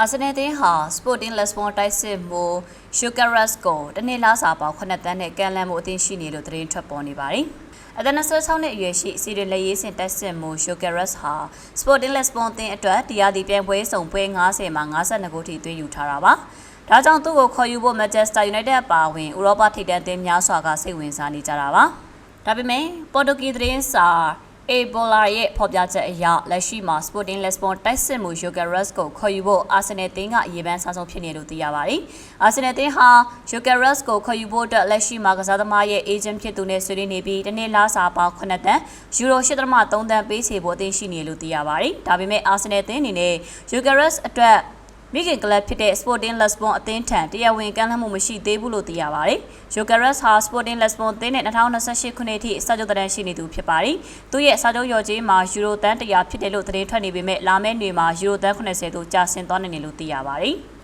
အာဆင်နယ်တင်းဟာ Sporting Lisbon တိုက်စစ်မှု Sugaras ကိုတနေ့လားစာပေါင်း9တန်းနဲ့ကန်လန်မှုအသင်းရှိနေလို့သတင်းထွက်ပေါ်နေပါတယ်။အသက်26နှစ်အရွယ်ရှိစီရင်လက်ရေးစင်တိုက်စစ်မှု Sugaras ဟာ Sporting Lisbon အသင်းအတွက်တရားဒီပြိုင်ပွဲစုံပွဲ90မှာ52ဂိုးထိသွင်းယူထားတာပါ။ဒါကြောင့်သူ့ကိုခေါ်ယူဖို့ Manchester United အပါအဝင်ဥရောပထိပ်တန်းအသင်းများစွာကစိတ်ဝင်စားနေကြတာပါ။ဒါပေမဲ့ပေါ်တူဂီသတင်းစာ အေဘိုလာရဲ့ဖော်ပြချက်အရလက်ရှိမှာ Sporting Lisbon တိုက်စစ်မှု Jokeres ကိုခေါ်ယူဖို့ Arsenal တင်းကအရေးပန်းစားဆုံးဖြစ်နေလို့သိရပါတယ်။ Arsenal တင်းဟာ Jokeres ကိုခေါ်ယူဖို့အတွက်လက်ရှိမှာကစားသမားရဲ့ agent ဖြစ်သူနဲ့ဆွေးနွေးနေပြီးတနေ့လားစာပေါင်း9တန်းယူရို8.3တန်းပေးချေဖို့အသင်းရှိနေလို့သိရပါတယ်။ဒါပေမဲ့ Arsenal တင်းအနေနဲ့ Jokeres အတွက် မိခင်ကလပ်ဖြစ်တဲ့ Sporting Lisbon အသင်းထံတရားဝင်ကမ်းလှမ်းမှုမရှိသေးဘူးလို့သိရပါတယ်။ Jokeres ဟာ Sporting Lisbon အသင်းနဲ့2028ခုနှစ်အထိစာချုပ်တန်းရှိနေသူဖြစ်ပါတယ်။သူရဲ့စာချုပ်ရော်ကြေးမှာယူရိုတန်း100ဖြစ်တယ်လို့သတင်းထွက်နေပေမဲ့လာမယ့်နေ့မှာယူရိုတန်း80သို့ကျဆင်းသွားနိုင်တယ်လို့သိရပါတယ်။